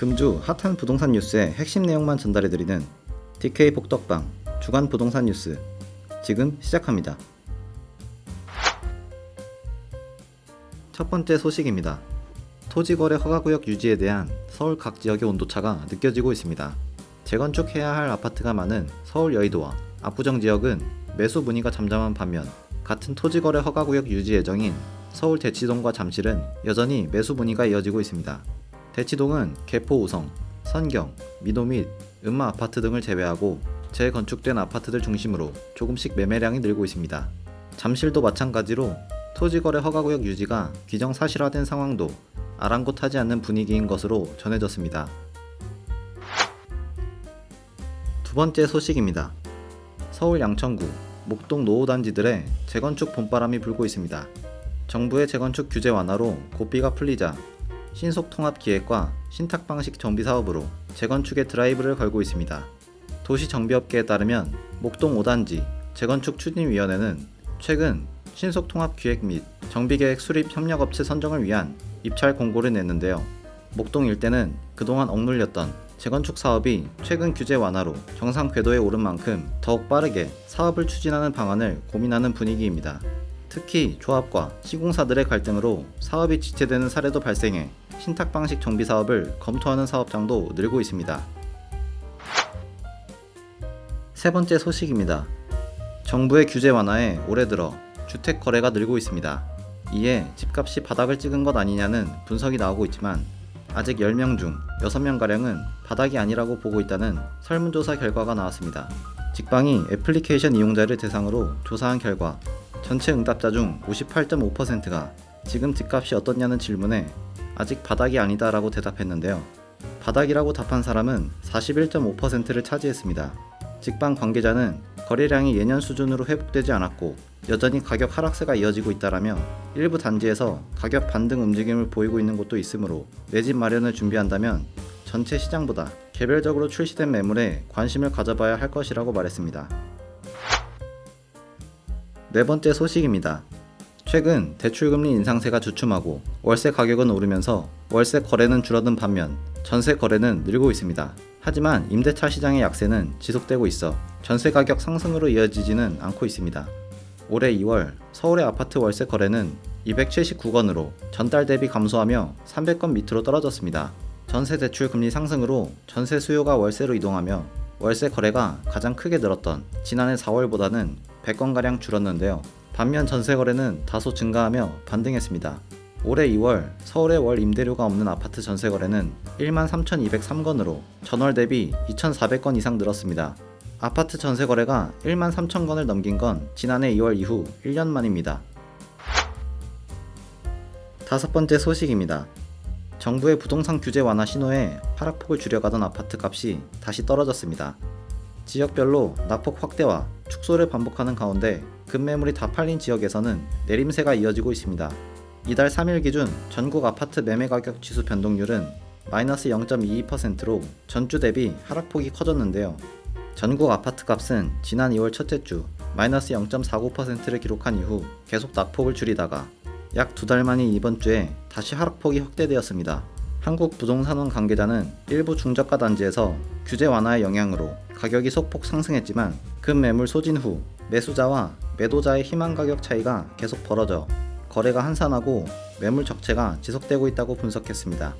금주 핫한 부동산 뉴스의 핵심 내용만 전달해드리는 DK 복덕방 주간 부동산 뉴스 지금 시작합니다. 첫 번째 소식입니다. 토지거래 허가구역 유지에 대한 서울 각 지역의 온도차가 느껴지고 있습니다. 재건축해야 할 아파트가 많은 서울 여의도와 압구정 지역은 매수 문의가 잠잠한 반면 같은 토지거래 허가구역 유지 예정인 서울 대치동과 잠실은 여전히 매수 문의가 이어지고 있습니다. 대치동은 개포 우성, 선경, 미도 및 음마 아파트 등을 제외하고 재건축된 아파트들 중심으로 조금씩 매매량이 늘고 있습니다. 잠실도 마찬가지로 토지거래 허가구역 유지가 기정사실화된 상황도 아랑곳하지 않는 분위기인 것으로 전해졌습니다. 두 번째 소식입니다. 서울 양천구, 목동 노후단지들의 재건축 봄바람이 불고 있습니다. 정부의 재건축 규제 완화로 고비가 풀리자 신속통합기획과 신탁방식 정비 사업으로 재건축의 드라이브를 걸고 있습니다. 도시정비업계에 따르면 목동 5단지 재건축 추진위원회는 최근 신속통합기획 및 정비계획 수립 협력업체 선정을 위한 입찰 공고를 냈는데요. 목동 일대는 그동안 억눌렸던 재건축 사업이 최근 규제 완화로 정상 궤도에 오른 만큼 더욱 빠르게 사업을 추진하는 방안을 고민하는 분위기입니다. 특히 조합과 시공사들의 갈등으로 사업이 지체되는 사례도 발생해 신탁 방식 정비 사업을 검토하는 사업장도 늘고 있습니다. 세 번째 소식입니다. 정부의 규제 완화에 올해 들어 주택 거래가 늘고 있습니다. 이에 집값이 바닥을 찍은 것 아니냐는 분석이 나오고 있지만 아직 10명 중 6명가량은 바닥이 아니라고 보고 있다는 설문조사 결과가 나왔습니다. 직방이 애플리케이션 이용자를 대상으로 조사한 결과 전체 응답자 중 58.5%가 지금 집값이 어떻냐는 질문에 아직 바닥이 아니다 라고 대답했는데요. 바닥이라고 답한 사람은 41.5%를 차지했습니다. 직방 관계자는 거래량이 예년 수준으로 회복되지 않았고 여전히 가격 하락세가 이어지고 있다라며 일부 단지에서 가격 반등 움직임을 보이고 있는 곳도 있으므로 내 집 마련을 준비한다면 전체 시장보다 개별적으로 출시된 매물에 관심을 가져봐야 할 것이라고 말했습니다. 네 번째 소식입니다. 최근 대출금리 인상세가 주춤하고 월세 가격은 오르면서 월세 거래는 줄어든 반면 전세 거래는 늘고 있습니다. 하지만 임대차 시장의 약세는 지속되고 있어 전세 가격 상승으로 이어지지는 않고 있습니다. 올해 2월 서울의 아파트 월세 거래는 279건으로 전달 대비 감소하며 300건 밑으로 떨어졌습니다. 전세 대출 금리 상승으로 전세 수요가 월세로 이동하며 월세 거래가 가장 크게 늘었던 지난해 4월보다는 100건가량 줄었는데요. 반면 전세 거래는 다소 증가하며 반등했습니다. 올해 2월 서울의 월 임대료가 없는 아파트 전세 거래는 13,203건으로 전월 대비 2,400건 이상 늘었습니다. 아파트 전세 거래가 1만 3천 건을 넘긴 건 지난해 2월 이후 1년 만입니다. 다섯 번째 소식입니다. 정부의 부동산 규제 완화 신호에 하락폭을 줄여가던 아파트 값이 다시 떨어졌습니다. 지역별로 낙폭 확대와 축소를 반복하는 가운데 급매물이 다 팔린 지역에서는 내림세가 이어지고 있습니다. 이달 3일 기준 전국 아파트 매매 가격 지수 변동률은 마이너스 0.22%로 전주 대비 하락폭이 커졌는데요. 전국 아파트 값은 지난 2월 첫째 주 마이너스 0.49%를 기록한 이후 계속 낙폭을 줄이다가 약 두 달 만인 이번 주에 다시 하락폭이 확대되었습니다. 한국 부동산원 관계자는 일부 중저가 단지에서 규제 완화의 영향으로 가격이 소폭 상승했지만 급매물 소진 후 매수자와 매도자의 희망 가격 차이가 계속 벌어져 거래가 한산하고 매물 적체가 지속되고 있다고 분석했습니다.